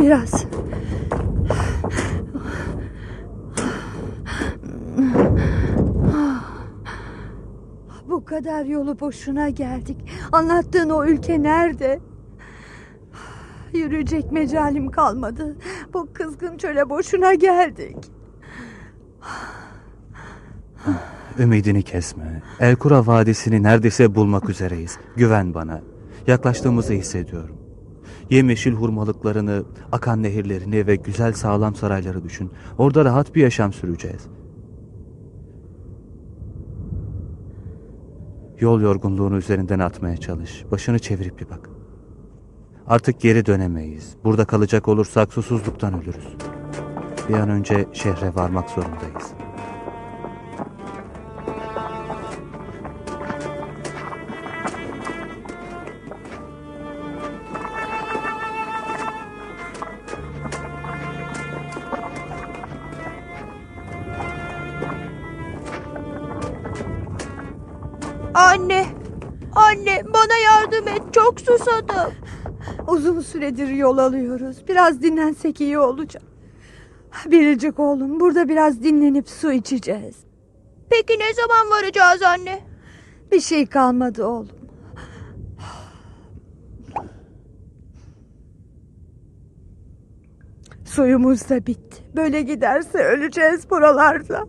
biraz. Bu kadar yolu boşuna geldik. Anlattığın o ülke nerede? Yürüyecek mecalim kalmadı. Bu kızgın çöle boşuna geldik. Ümidini kesme. Elkura Vadisi'ni neredeyse bulmak üzereyiz. Güven bana. Yaklaştığımızı hissediyorum. Yemyeşil hurmalıklarını, akan nehirlerini ve güzel sağlam sarayları düşün. Orada rahat bir yaşam süreceğiz. Yol yorgunluğunu üzerinden atmaya çalış. Başını çevirip bir bak. Artık geri dönemeyiz. Burada kalacak olursak susuzluktan ölürüz. Bir an önce şehre varmak zorundayız. Süredir yol alıyoruz. Biraz dinlensek iyi olacak. Biricik oğlum burada biraz dinlenip su içeceğiz. Peki ne zaman varacağız anne? Bir şey kalmadı oğlum. Suyumuz da bitti. Böyle giderse öleceğiz buralarda.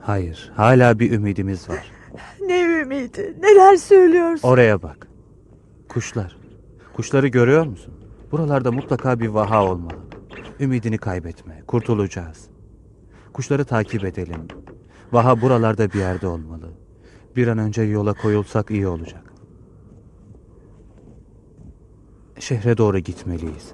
Hayır, hala bir ümidimiz var. Ümidi? Neler söylüyorsun? Oraya bak. Kuşlar. Kuşları görüyor musun? Buralarda mutlaka bir vaha olmalı. Ümidini kaybetme. Kurtulacağız. Kuşları takip edelim. Vaha buralarda bir yerde olmalı. Bir an önce yola koyulsak iyi olacak. Şehre doğru gitmeliyiz.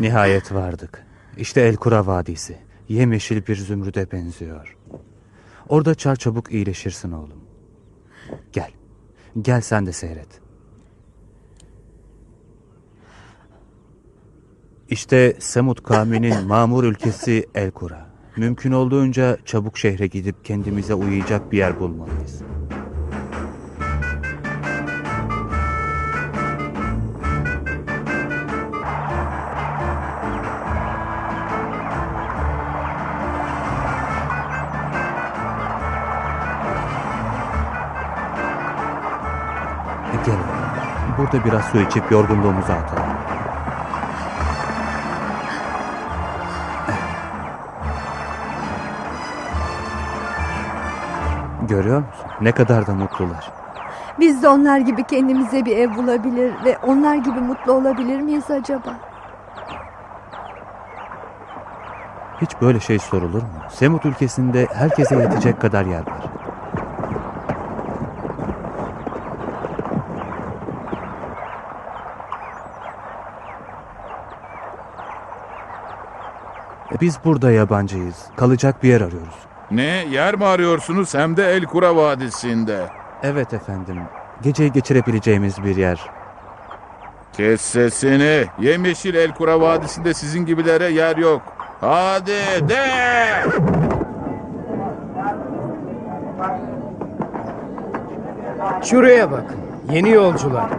Nihayet vardık. İşte Elkura Vadisi. Yemyeşil bir zümrüde benziyor. Orada çar çabuk iyileşirsin oğlum. Gel. Gel sen de seyret. İşte Semut kavminin mamur ülkesi Elkura. Mümkün olduğunca çabuk şehre gidip kendimize uyuyacak bir yer bulmalıyız. Burada biraz su içip yorgunluğumuzu atalım. Görüyor musun? Ne kadar da mutlular. Biz de onlar gibi kendimize bir ev bulabilir ve onlar gibi mutlu olabilir miyiz acaba? Hiç böyle şey sorulur mu? Semut ülkesinde herkese yetecek kadar yer var. Biz burada yabancıyız. Kalacak bir yer arıyoruz. Ne yer mi arıyorsunuz hem de Elkura Vadisi'nde? Evet efendim. Geceyi geçirebileceğimiz bir yer. Kes sesini. Yemyeşil Elkura Vadisi'nde sizin gibilere yer yok. Hadi de! Şuraya bakın. Yeni yolcular.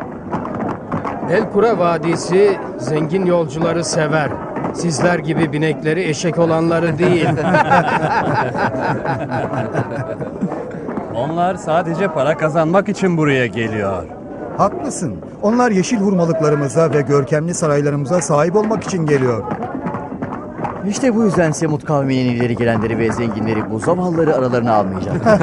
Belkura Vadisi zengin yolcuları sever. Sizler gibi binekleri eşek olanları değil. Onlar sadece para kazanmak için buraya geliyor. Haklısın. Onlar yeşil hurmalıklarımıza ve görkemli saraylarımıza sahip olmak için geliyor. İşte bu yüzden Semut kavminin ileri gelenleri ve zenginleri bu zavallıları aralarına almayacak.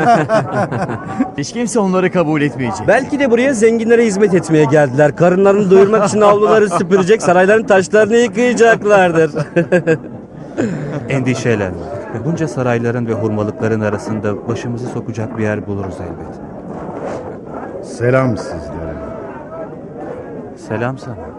Hiç kimse onları kabul etmeyecek. Belki de buraya zenginlere hizmet etmeye geldiler. Karınlarını doyurmak için avluları süpürecek, sarayların taşlarını yıkayacaklardır. Endişelenme. Bunca sarayların ve hurmalıkların arasında başımızı sokacak bir yer buluruz elbet. Selam sizlere. Selam sana.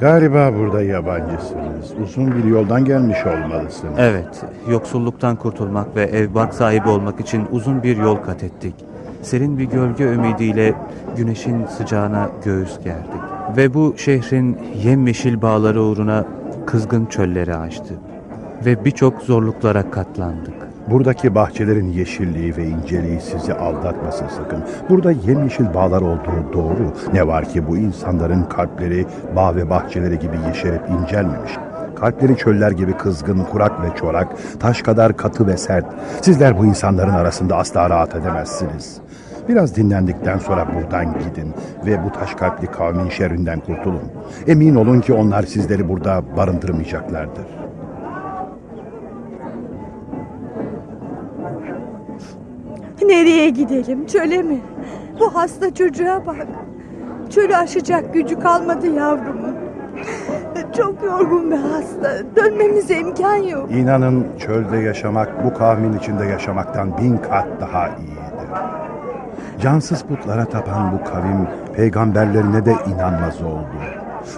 Galiba burada yabancısınız. Uzun bir yoldan gelmiş olmalısınız. Evet, yoksulluktan kurtulmak ve ev bark sahibi olmak için uzun bir yol kat ettik. Serin bir gölge ümidiyle güneşin sıcağına göğüs gerdik. Ve bu şehrin yemyeşil bağları uğruna kızgın çölleri açtık. Ve birçok zorluklara katlandık. Buradaki bahçelerin yeşilliği ve inceliği sizi aldatmasın sakın. Burada yemyeşil bağlar olduğu doğru. Ne var ki bu insanların kalpleri bağ ve bahçeleri gibi yeşerip incelmemiş. Kalpleri çöller gibi kızgın, kurak ve çorak, taş kadar katı ve sert. Sizler bu insanların arasında asla rahat edemezsiniz. Biraz dinlendikten sonra buradan gidin ve bu taş kalpli kavmin şerrinden kurtulun. Emin olun ki onlar sizleri burada barındırmayacaklardır. Nereye gidelim? Çöle mi? Bu hasta çocuğa bak. Çölü aşacak gücü kalmadı yavrumun. Çok yorgun ve hasta. Dönmemize imkan yok. İnanın çölde yaşamak bu kavmin içinde yaşamaktan bin kat daha iyidir. Cansız putlara tapan bu kavim peygamberlerine de inanmaz oldu.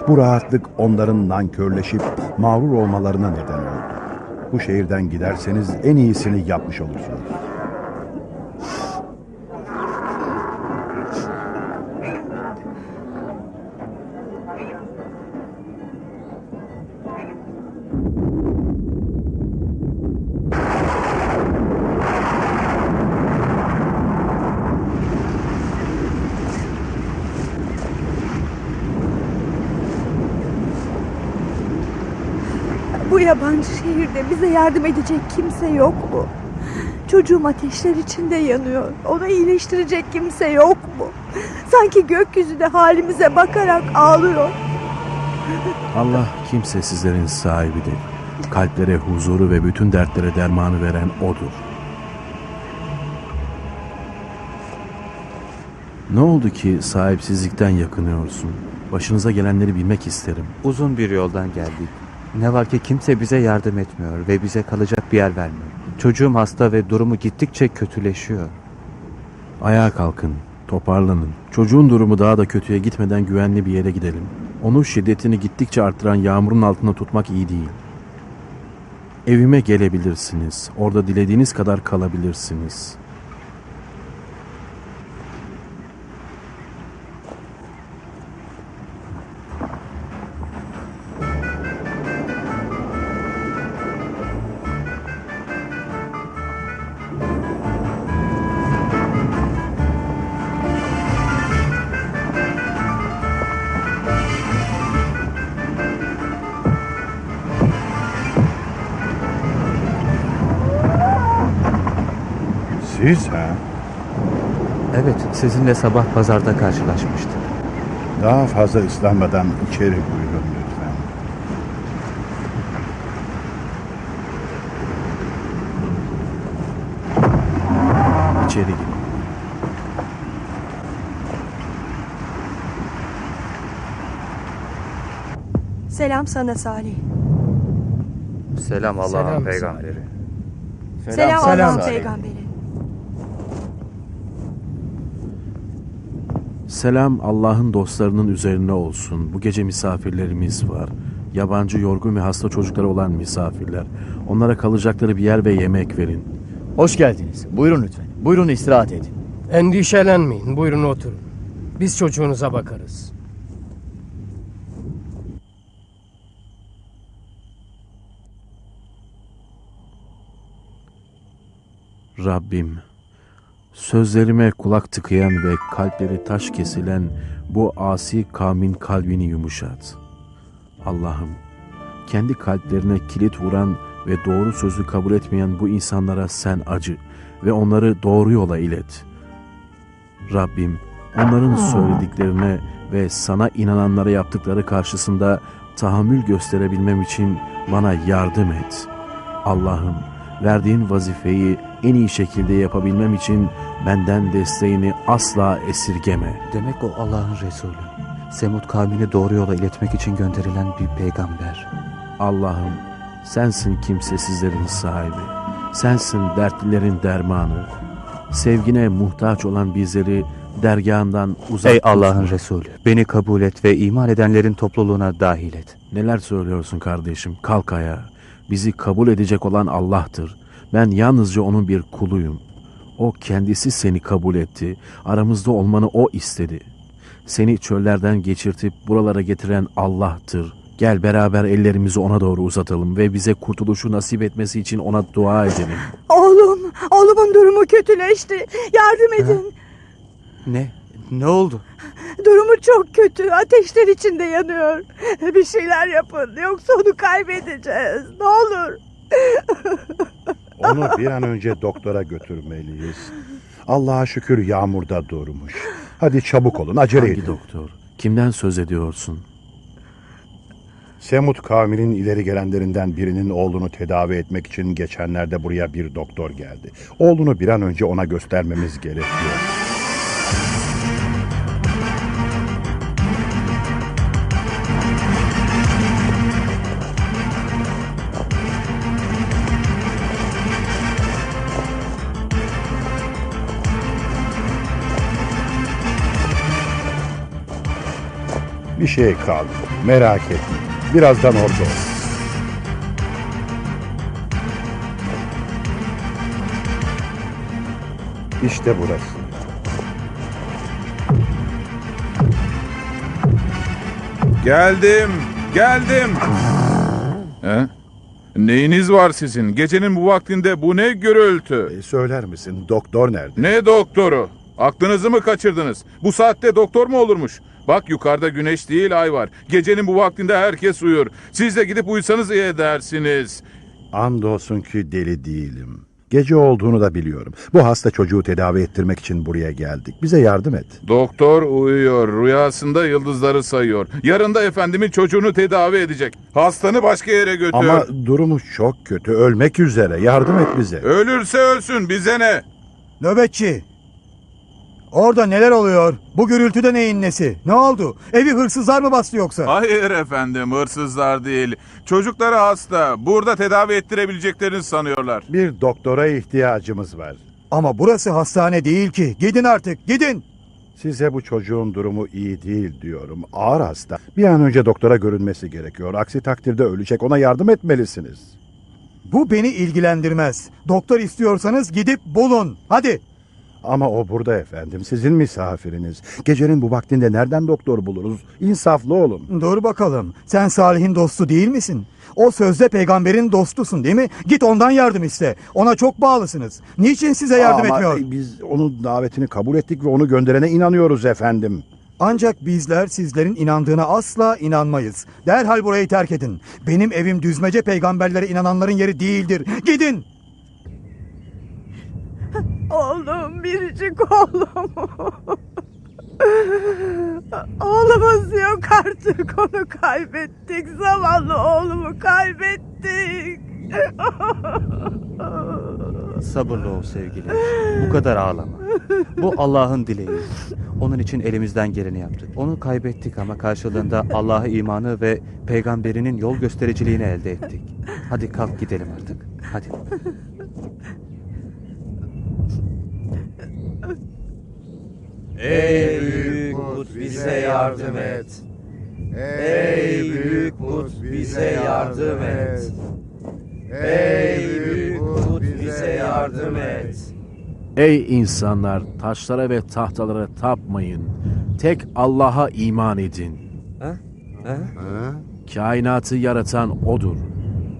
Bu rahatlık onların nankörleşip mağrur olmalarına neden oldu. Bu şehirden giderseniz en iyisini yapmış olursunuz. Bu yabancı şehirde bize yardım edecek kimse yok mu? Çocuğum ateşler içinde yanıyor. Onu iyileştirecek kimse yok mu? Sanki gökyüzü de halimize bakarak ağlıyor. Allah kimsesizlerin sahibidir. Kalplere huzuru ve bütün dertlere dermanı veren O'dur. Ne oldu ki sahipsizlikten yakınıyorsun? Başınıza gelenleri bilmek isterim. Uzun bir yoldan geldik. Ne var ki kimse bize yardım etmiyor ve bize kalacak bir yer vermiyor. Çocuğum hasta ve durumu gittikçe kötüleşiyor. Ayağa kalkın, toparlanın. Çocuğun durumu daha da kötüye gitmeden güvenli bir yere gidelim. Onu şiddetini gittikçe arttıran yağmurun altında tutmak iyi değil. Evime gelebilirsiniz. Orada dilediğiniz kadar kalabilirsiniz. Siz ha? Evet, sizinle sabah pazarda karşılaşmıştık. Daha fazla ıslanmadan içeri buyurun lütfen. İçeri girin. Selam sana Salih. Selam Allah'ın Selam peygamberi. Selam, selam Allah'ın peygamberi. Selam Allah'ın dostlarının üzerine olsun. Bu gece misafirlerimiz var. Yabancı, yorgun ve hasta çocukları olan misafirler. Onlara kalacakları bir yer ve yemek verin. Hoş geldiniz. Buyurun lütfen. Buyurun istirahat edin. Endişelenmeyin. Buyurun oturun. Biz çocuğunuza bakarız. Rabbim, sözlerime kulak tıkayan ve kalpleri taş kesilen bu asi kavmin kalbini yumuşat. Allah'ım, kendi kalplerine kilit vuran ve doğru sözü kabul etmeyen bu insanlara sen acı ve onları doğru yola ilet. Rabbim, onların söylediklerine ve sana inananlara yaptıkları karşısında tahammül gösterebilmem için bana yardım et. Allah'ım, verdiğin vazifeyi en iyi şekilde yapabilmem için benden desteğini asla esirgeme. Demek o Allah'ın Resulü. Semud kavmini doğru yola iletmek için gönderilen bir peygamber. Allah'ım sensin kimsesizlerin sahibi. Sensin dertlilerin dermanı. Sevgine muhtaç olan bizleri dergahından uzak Ey. Allah'ın Resulü, beni kabul et ve iman edenlerin topluluğuna dahil et. Neler söylüyorsun kardeşim? Kalk ayağa. Bizi kabul edecek olan Allah'tır. Ben yalnızca onun bir kuluyum. O kendisi seni kabul etti. Aramızda olmanı o istedi. Seni çöllerden geçirtip buralara getiren Allah'tır. Gel beraber ellerimizi ona doğru uzatalım ve bize kurtuluşu nasip etmesi için ona dua edelim. Oğlum, oğlumun durumu kötüleşti. Yardım edin. Ne? Ne oldu? Durumu çok kötü. Ateşler içinde yanıyor. Bir şeyler yapın. Yoksa onu kaybedeceğiz. Ne olur. Onu bir an önce doktora götürmeliyiz. Allah'a şükür yağmurda durmuş. Hadi çabuk olun, acele Hangi edin. doktor? Kimden söz ediyorsun? Semut kavminin ileri gelenlerinden birinin oğlunu tedavi etmek için geçenlerde buraya bir doktor geldi. Oğlunu bir an önce ona göstermemiz gerekiyor. Bir şey kaldı. Merak etme. Birazdan orada ol. İşte burası. Geldim, geldim. He? Neyiniz var sizin? Gecenin bu vaktinde bu ne gürültü? E, söyler misin doktor nerede? Ne doktoru? Aklınızı mı kaçırdınız? Bu saatte doktor mu olurmuş? Bak yukarıda güneş değil ay var. Gecenin bu vaktinde herkes uyur. Siz de gidip uyusanız iyi edersiniz. Andolsun ki deli değilim. Gece olduğunu da biliyorum. Bu hasta çocuğu tedavi ettirmek için buraya geldik. Bize yardım et. Doktor uyuyor. Rüyasında yıldızları sayıyor. Yarın da efendimin çocuğunu tedavi edecek. Hastanı başka yere götür. Ama durumu çok kötü. Ölmek üzere. Yardım et bize. Ölürse ölsün bize ne? Nöbetçi. Orada neler oluyor? Bu gürültüde neyin nesi? Ne oldu? Evi hırsızlar mı bastı yoksa? Hayır efendim hırsızlar değil. Çocukları hasta. Burada tedavi ettirebileceklerini sanıyorlar. Bir doktora ihtiyacımız var. Ama burası hastane değil ki. Gidin artık gidin. Size bu çocuğun durumu iyi değil diyorum. Ağır hasta. Bir an önce doktora görünmesi gerekiyor. Aksi takdirde ölecek. Ona yardım etmelisiniz. Bu beni ilgilendirmez. Doktor istiyorsanız gidip bulun. Hadi. Ama o burada efendim. Sizin misafiriniz. Gecenin bu vaktinde nereden doktor buluruz? İnsaflı olun. Dur bakalım. Sen Salih'in dostu değil misin? O sözde peygamberin dostusun değil mi? Git ondan yardım iste. Ona çok bağlısınız. Niçin size yardım Ama etmiyor? biz onun davetini kabul ettik ve onu gönderene inanıyoruz efendim. Ancak bizler sizlerin inandığına asla inanmayız. Derhal burayı terk edin. Benim evim düzmece peygamberlere inananların yeri değildir. Gidin. Oğlum biricik oğlum. Oğlumuz yok artık onu kaybettik. Zavallı oğlumu kaybettik. Sabırlı ol sevgili. Bu kadar ağlama. Bu Allah'ın dileği. Onun için elimizden geleni yaptık. Onu kaybettik ama karşılığında Allah'a imanı ve peygamberinin yol göstericiliğini elde ettik. Hadi kalk gidelim artık. Hadi. Ey büyük put bize yardım et. Ey büyük put bize yardım et. Ey büyük put bize yardım et. Ey insanlar taşlara ve tahtalara tapmayın. Tek Allah'a iman edin. Kainatı yaratan O'dur.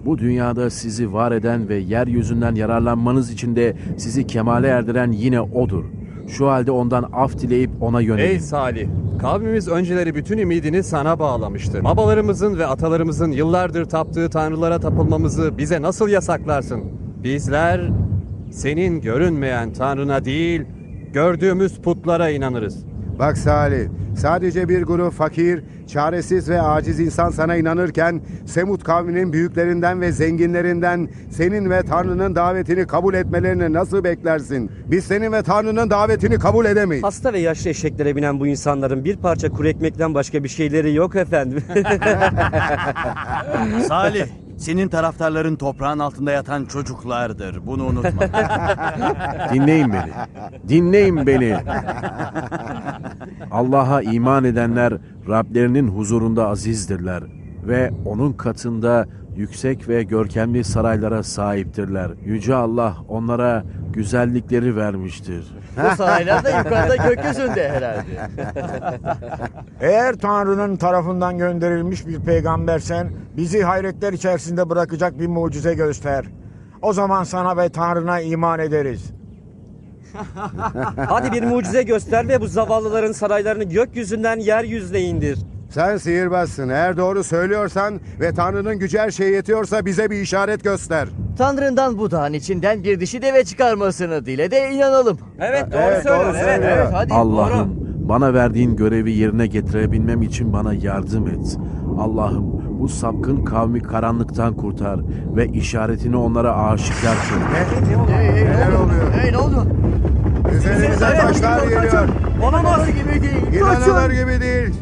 Bu dünyada sizi var eden ve yeryüzünden yararlanmanız için de sizi kemale erdiren yine O'dur. Şu halde ondan af dileyip ona yönelin. Ey Salih, kavmimiz önceleri bütün ümidini sana bağlamıştır. Babalarımızın ve atalarımızın yıllardır taptığı tanrılara tapılmamızı bize nasıl yasaklarsın? Bizler senin görünmeyen tanrına değil, gördüğümüz putlara inanırız. Bak Salih, sadece bir grup fakir, çaresiz ve aciz insan sana inanırken Semut kavminin büyüklerinden ve zenginlerinden senin ve Tanrı'nın davetini kabul etmelerini nasıl beklersin? Biz senin ve Tanrı'nın davetini kabul edemeyiz. Hasta ve yaşlı eşeklere binen bu insanların bir parça kuru ekmekten başka bir şeyleri yok efendim. Salih Senin taraftarların toprağın altında yatan çocuklardır. Bunu unutma. Dinleyin beni. Dinleyin beni. Allah'a iman edenler Rablerinin huzurunda azizdirler ve onun katında yüksek ve görkemli saraylara sahiptirler. Yüce Allah onlara güzellikleri vermiştir. Bu saraylar da yukarıda gökyüzünde herhalde. Eğer Tanrı'nın tarafından gönderilmiş bir peygambersen bizi hayretler içerisinde bırakacak bir mucize göster. O zaman sana ve Tanrı'na iman ederiz. Hadi bir mucize göster ve bu zavallıların saraylarını gökyüzünden yeryüzüne indir. Sen sihirbazsın. Eğer doğru söylüyorsan ve Tanrı'nın gücü her şeye yetiyorsa bize bir işaret göster. Tanrı'ndan bu dağın içinden bir dişi deve çıkarmasını dile de inanalım. Evet doğru Evet, söylüyor. doğru evet, evet. Hadi Allah'ım bana verdiğin görevi yerine getirebilmem için bana yardım et. Allah'ım bu sapkın kavmi karanlıktan kurtar ve işaretini onlara aşikar kıl. Neler oluyor? Hey ne oldu? Üzerimize taşlar geliyor. Olamaz gibi değil. İnanılır gibi değil.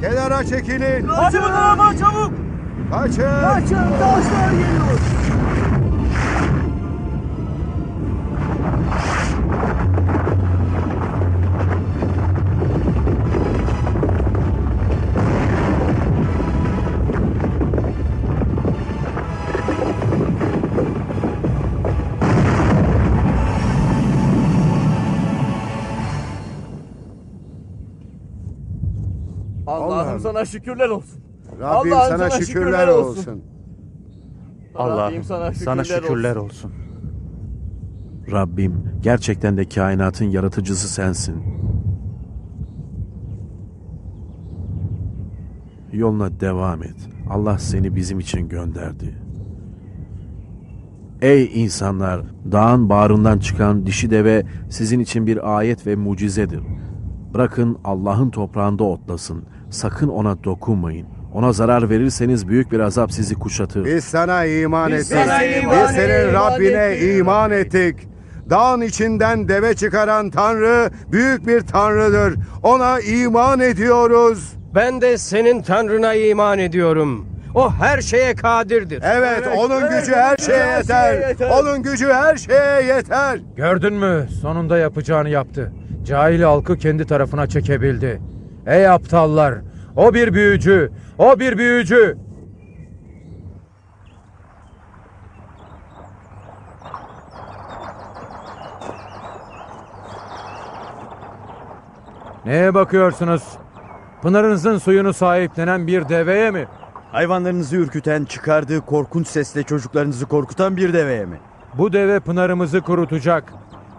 Kenara çekilin. Kaçın ama çabuk. Kaçın. Kaçın taşlar geliyor. Allah'ım Allah'ım. sana şükürler olsun. Rabbim Allah'ım sana sana şükürler şükürler olsun. olsun. Allah'ım Rabbim sana şükürler olsun. Rabbim gerçekten de kainatın yaratıcısı sensin. Yoluna devam et. Allah seni bizim için gönderdi. Ey insanlar! Dağın bağrından çıkan dişi deve sizin için bir ayet ve mucizedir. Bırakın Allah'ın toprağında otlasın. Sakın ona dokunmayın. Ona zarar verirseniz büyük bir azap sizi kuşatır. Biz sana iman ettik. sana iman Biz senin ettik. Rabbine iman ettik. Dağın içinden deve çıkaran Tanrı büyük bir Tanrıdır. Ona iman ediyoruz. Ben de senin Tanrına iman ediyorum. O her şeye kadirdir. Evet, onun gücü her şeye her yeter. şeye yeter. Onun gücü her şeye yeter. Gördün mü? Sonunda yapacağını yaptı. Cahil halkı kendi tarafına çekebildi. Ey aptallar! O bir büyücü! O bir büyücü! Neye bakıyorsunuz? Pınarınızın suyunu sahiplenen bir deveye mi? Hayvanlarınızı ürküten, çıkardığı korkunç sesle çocuklarınızı korkutan bir deveye mi? Bu deve pınarımızı kurutacak.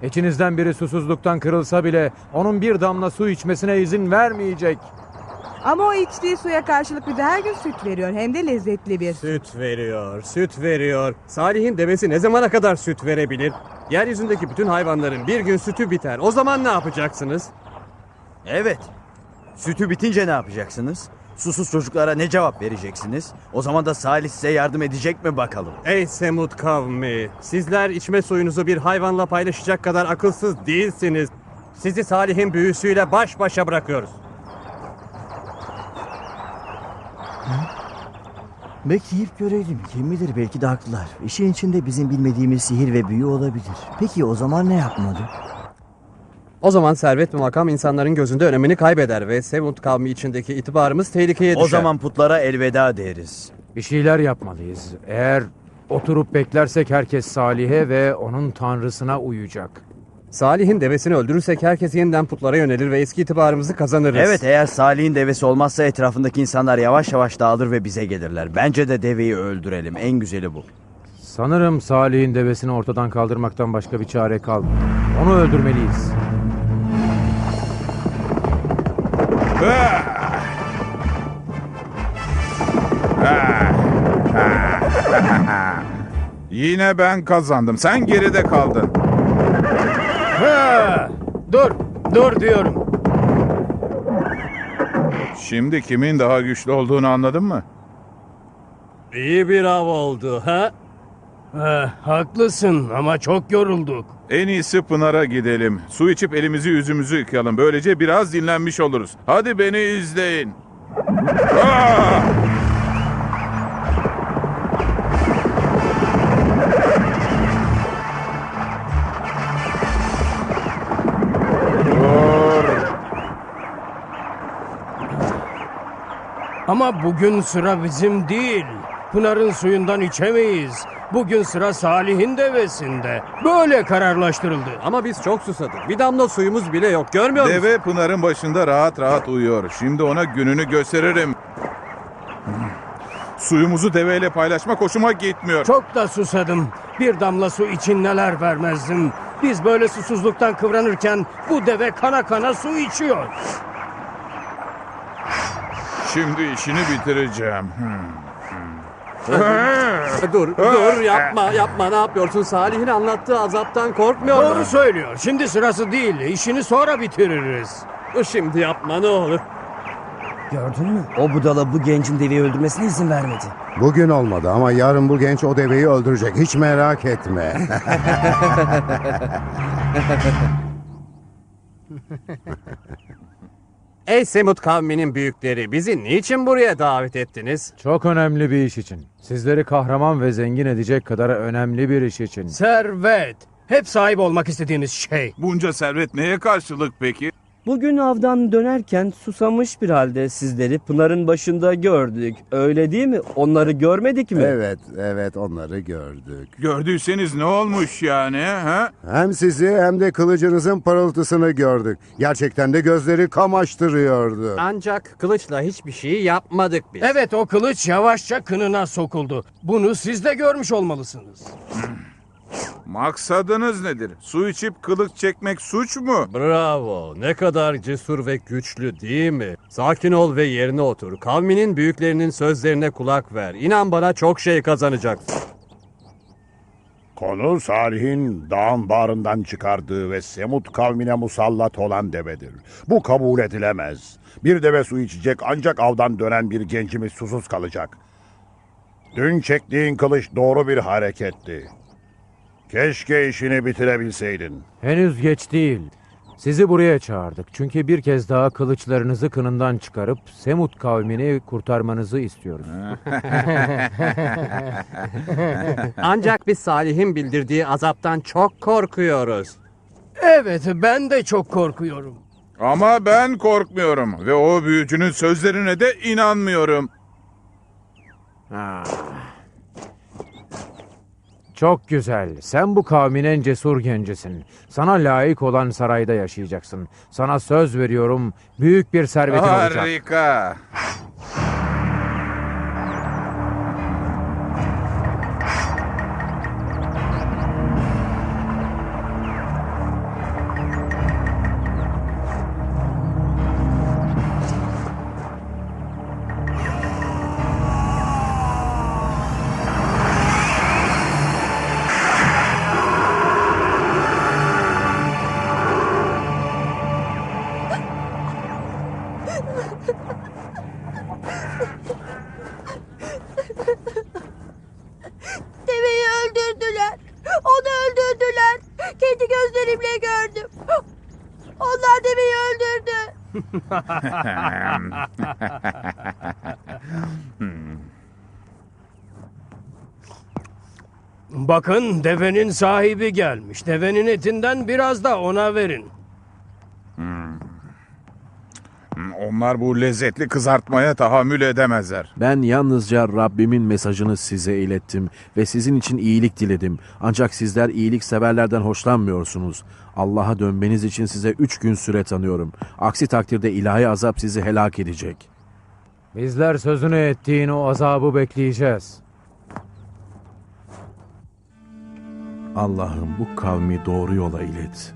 İçinizden biri susuzluktan kırılsa bile onun bir damla su içmesine izin vermeyecek. Ama o içtiği suya karşılık bir de her gün süt veriyor. Hem de lezzetli bir. Süt veriyor, süt veriyor. Salih'in devesi ne zamana kadar süt verebilir? Yeryüzündeki bütün hayvanların bir gün sütü biter. O zaman ne yapacaksınız? Evet. Sütü bitince ne yapacaksınız? Susuz çocuklara ne cevap vereceksiniz? O zaman da Salih size yardım edecek mi bakalım? Ey Semut kavmi! Sizler içme suyunuzu bir hayvanla paylaşacak kadar akılsız değilsiniz. Sizi Salih'in büyüsüyle baş başa bırakıyoruz. Bekleyip görelim. Kim bilir belki de haklılar. İşin içinde bizim bilmediğimiz sihir ve büyü olabilir. Peki o zaman ne yapmalı? O zaman servet ve makam insanların gözünde önemini kaybeder ve Semut kavmi içindeki itibarımız tehlikeye düşer. O zaman putlara elveda deriz. Bir şeyler yapmalıyız. Eğer oturup beklersek herkes Salih'e ve onun tanrısına uyacak. Salih'in devesini öldürürsek herkes yeniden putlara yönelir ve eski itibarımızı kazanırız. Evet eğer Salih'in devesi olmazsa etrafındaki insanlar yavaş yavaş dağılır ve bize gelirler. Bence de deveyi öldürelim. En güzeli bu. Sanırım Salih'in devesini ortadan kaldırmaktan başka bir çare kalmadı. Onu öldürmeliyiz. Yine ben kazandım. Sen geride kaldın. Dur, dur diyorum. Şimdi kimin daha güçlü olduğunu anladın mı? İyi bir av oldu ha? haklısın ama çok yorulduk. En iyisi Pınar'a gidelim. Su içip elimizi yüzümüzü yıkayalım. Böylece biraz dinlenmiş oluruz. Hadi beni izleyin. Ah! Ama bugün sıra bizim değil. Pınar'ın suyundan içemeyiz. Bugün sıra Salih'in devesinde. Böyle kararlaştırıldı. Ama biz çok susadık. Bir damla suyumuz bile yok. Görmüyor musun? Deve Pınar'ın başında rahat rahat uyuyor. Şimdi ona gününü gösteririm. Suyumuzu deveyle paylaşmak hoşuma gitmiyor. Çok da susadım. Bir damla su için neler vermezdim. Biz böyle susuzluktan kıvranırken bu deve kana kana su içiyor. Şimdi işini bitireceğim. Hmm. dur, dur yapma, yapma. Ne yapıyorsun? Salih'in anlattığı azaptan korkmuyor Doğru söylüyor. Şimdi sırası değil. İşini sonra bitiririz. Şimdi yapma ne olur. Gördün mü? O budala bu gencin deveyi öldürmesine izin vermedi. Bugün olmadı ama yarın bu genç o deveyi öldürecek. Hiç merak etme. Ey Semut kavminin büyükleri, bizi niçin buraya davet ettiniz? Çok önemli bir iş için. Sizleri kahraman ve zengin edecek kadar önemli bir iş için. Servet. Hep sahip olmak istediğiniz şey. Bunca servet neye karşılık peki? Bugün avdan dönerken susamış bir halde sizleri Pınar'ın başında gördük. Öyle değil mi? Onları görmedik mi? evet, evet onları gördük. Gördüyseniz ne olmuş yani? Ha? Hem sizi hem de kılıcınızın parıltısını gördük. Gerçekten de gözleri kamaştırıyordu. Ancak kılıçla hiçbir şey yapmadık biz. Evet o kılıç yavaşça kınına sokuldu. Bunu siz de görmüş olmalısınız. Maksadınız nedir? Su içip kılıç çekmek suç mu? Bravo. Ne kadar cesur ve güçlü değil mi? Sakin ol ve yerine otur. Kavminin büyüklerinin sözlerine kulak ver. İnan bana çok şey kazanacaksın. Konu Salih'in dağın bağrından çıkardığı ve Semut kavmine musallat olan devedir. Bu kabul edilemez. Bir deve su içecek ancak avdan dönen bir gencimiz susuz kalacak. Dün çektiğin kılıç doğru bir hareketti. Keşke işini bitirebilseydin. Henüz geç değil. Sizi buraya çağırdık. Çünkü bir kez daha kılıçlarınızı kınından çıkarıp Semut kavmini kurtarmanızı istiyoruz. Ancak biz Salih'in bildirdiği azaptan çok korkuyoruz. Evet ben de çok korkuyorum. Ama ben korkmuyorum ve o büyücünün sözlerine de inanmıyorum. Çok güzel. Sen bu kavmin en cesur gencisin. Sana layık olan sarayda yaşayacaksın. Sana söz veriyorum büyük bir servetin olacak. Harika. Bakın devenin sahibi gelmiş. Devenin etinden biraz da ona verin. Onlar bu lezzetli kızartmaya tahammül edemezler. Ben yalnızca Rabbimin mesajını size ilettim ve sizin için iyilik diledim. Ancak sizler iyilik severlerden hoşlanmıyorsunuz. Allah'a dönmeniz için size üç gün süre tanıyorum. Aksi takdirde ilahi azap sizi helak edecek. Bizler sözünü ettiğin o azabı bekleyeceğiz. Allah'ım bu kavmi doğru yola ilet.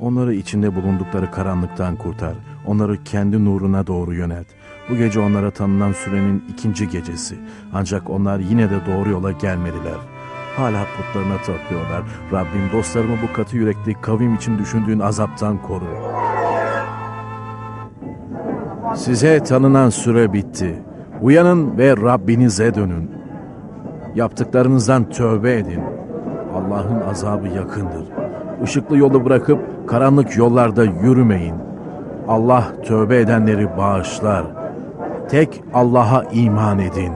Onları içinde bulundukları karanlıktan kurtar. Onları kendi nuruna doğru yönelt. Bu gece onlara tanınan sürenin ikinci gecesi. Ancak onlar yine de doğru yola gelmediler. Hala putlarına tapıyorlar. Rabbim dostlarımı bu katı yürekli kavim için düşündüğün azaptan koru. Size tanınan süre bitti. Uyanın ve Rabbinize dönün. Yaptıklarınızdan tövbe edin. Allah'ın azabı yakındır. Işıklı yolu bırakıp karanlık yollarda yürümeyin. Allah tövbe edenleri bağışlar. Tek Allah'a iman edin.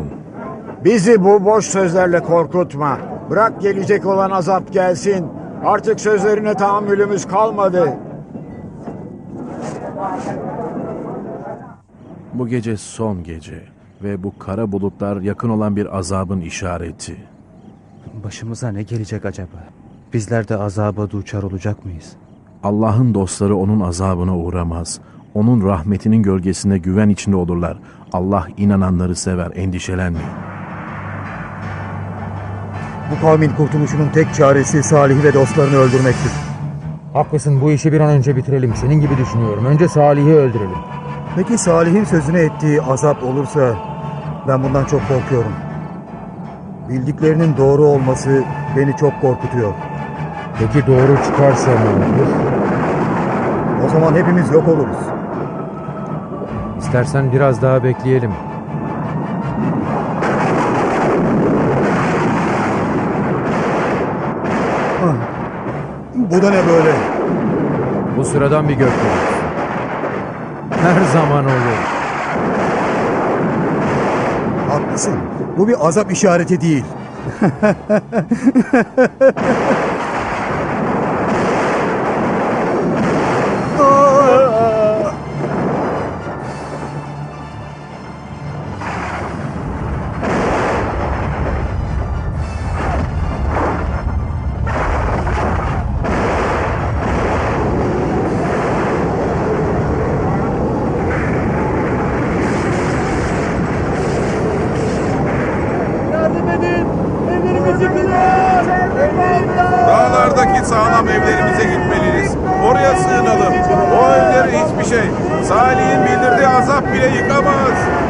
Bizi bu boş sözlerle korkutma. Bırak gelecek olan azap gelsin. Artık sözlerine tahammülümüz kalmadı. Bu gece son gece ve bu kara bulutlar yakın olan bir azabın işareti. Başımıza ne gelecek acaba? Bizler de azaba duçar olacak mıyız? Allah'ın dostları onun azabına uğramaz. Onun rahmetinin gölgesinde güven içinde olurlar. Allah inananları sever, endişelenmeyin. Bu kavmin kurtuluşunun tek çaresi Salih'i ve dostlarını öldürmektir. Haklısın bu işi bir an önce bitirelim. Senin gibi düşünüyorum. Önce Salih'i öldürelim. Peki Salih'in sözüne ettiği azap olursa ben bundan çok korkuyorum. Bildiklerinin doğru olması beni çok korkutuyor. Peki doğru çıkarsa ne olur? Zaman hepimiz yok oluruz. İstersen biraz daha bekleyelim. Ah, Bu da ne böyle? Bu sıradan bir gök gürültüsü. Her zaman olur. Haklısın. Bu bir azap işareti değil. Salih'in bildirdiği azap bile yıkamaz.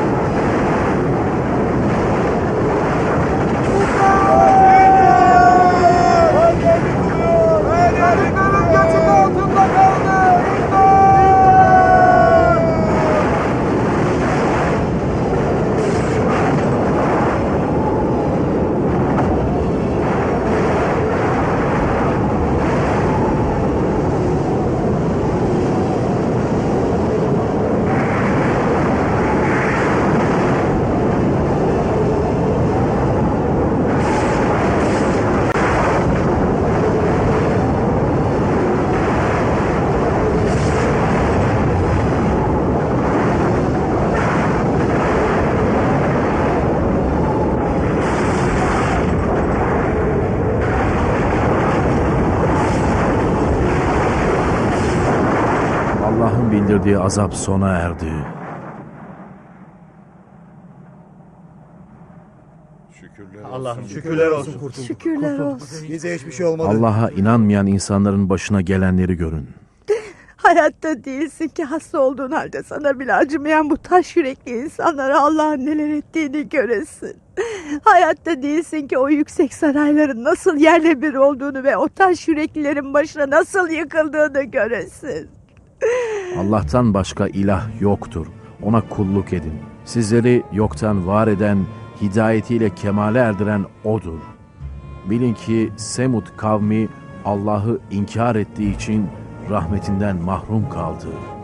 Bildirdiği azap sona erdi. Allah'ım şükürler olsun kurtulduk. Şükürler olsun. Bize hiçbir şey olmadı. Allah'a inanmayan insanların başına gelenleri görün. Hayatta değilsin ki hasta olduğun halde sana bile acımayan bu taş yürekli insanlara Allah'ın neler ettiğini göresin. Hayatta değilsin ki o yüksek sarayların nasıl yerle bir olduğunu ve o taş yüreklilerin başına nasıl yıkıldığını göresin. Allah'tan başka ilah yoktur. Ona kulluk edin. Sizleri yoktan var eden, hidayetiyle kemale erdiren O'dur. Bilin ki Semud kavmi Allah'ı inkar ettiği için rahmetinden mahrum kaldı.''